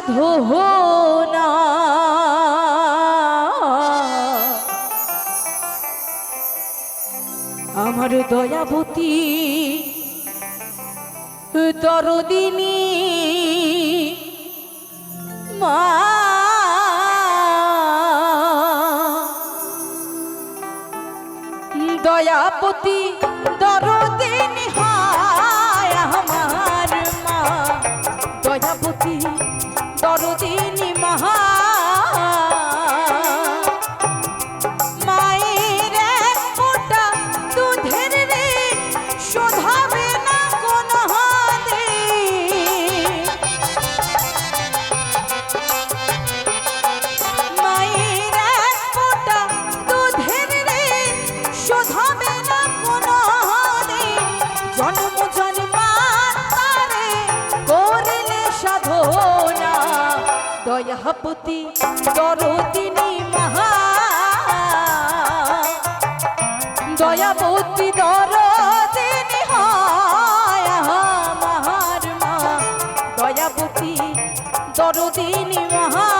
সাধু না। আমার দয়াবতী দরদিনী মা। দয়াপতি দরদিনী দয়াপতি দরদিনী মহা। দয়াবতী দরদিনী হয় আমার মা। দয়াবতী দরদিনী মহা।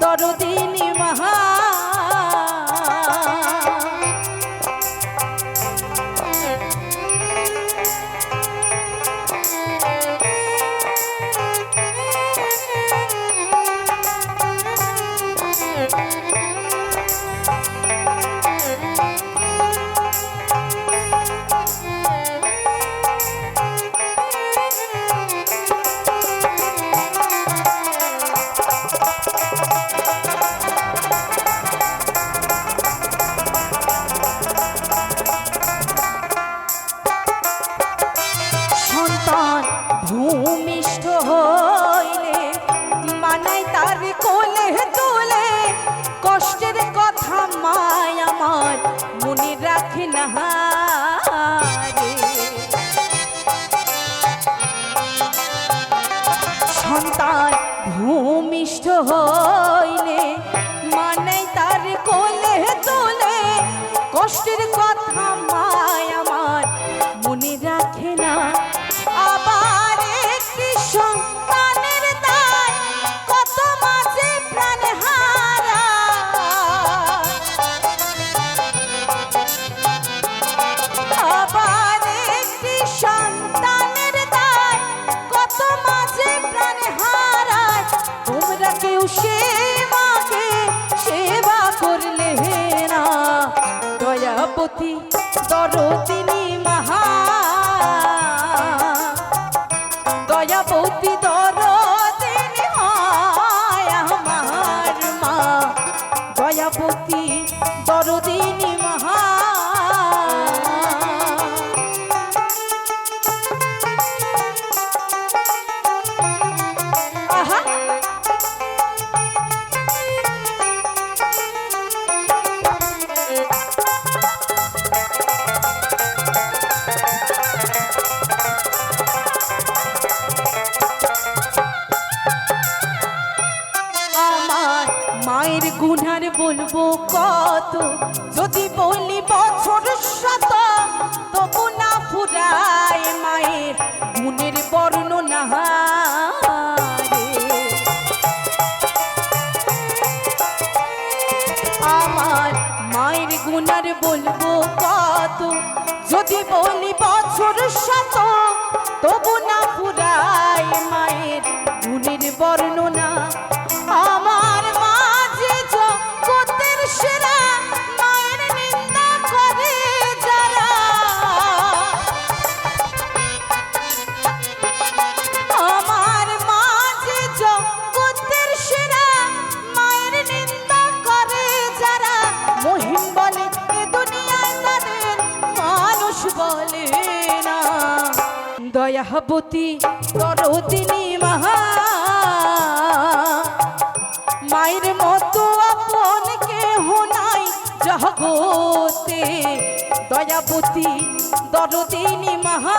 দয়াপতি আমার মনে রাখে না। সন্তান ভূমিষ্ঠ হইলে মানে তার কোলে তোলে কষ্টের কথা সে মাকে সেবা করলে না দয়াপতি দরদিনী মহা মায়ের গুনার বলব কত? যদি বলি বছর শত, তবু না ফুরায় মায়ের গুণের বর্ণনা। আমার মায়ের গুনার বলব কত? যদি বলি বছর শত, তবু না ফুরায় মায়ের গুণের বর্ণনা দয়াবতী করদিনী মহা। মায়ের মতো আপন কেহ নাই জগতে। দয়াবতী দরদিনী মহা।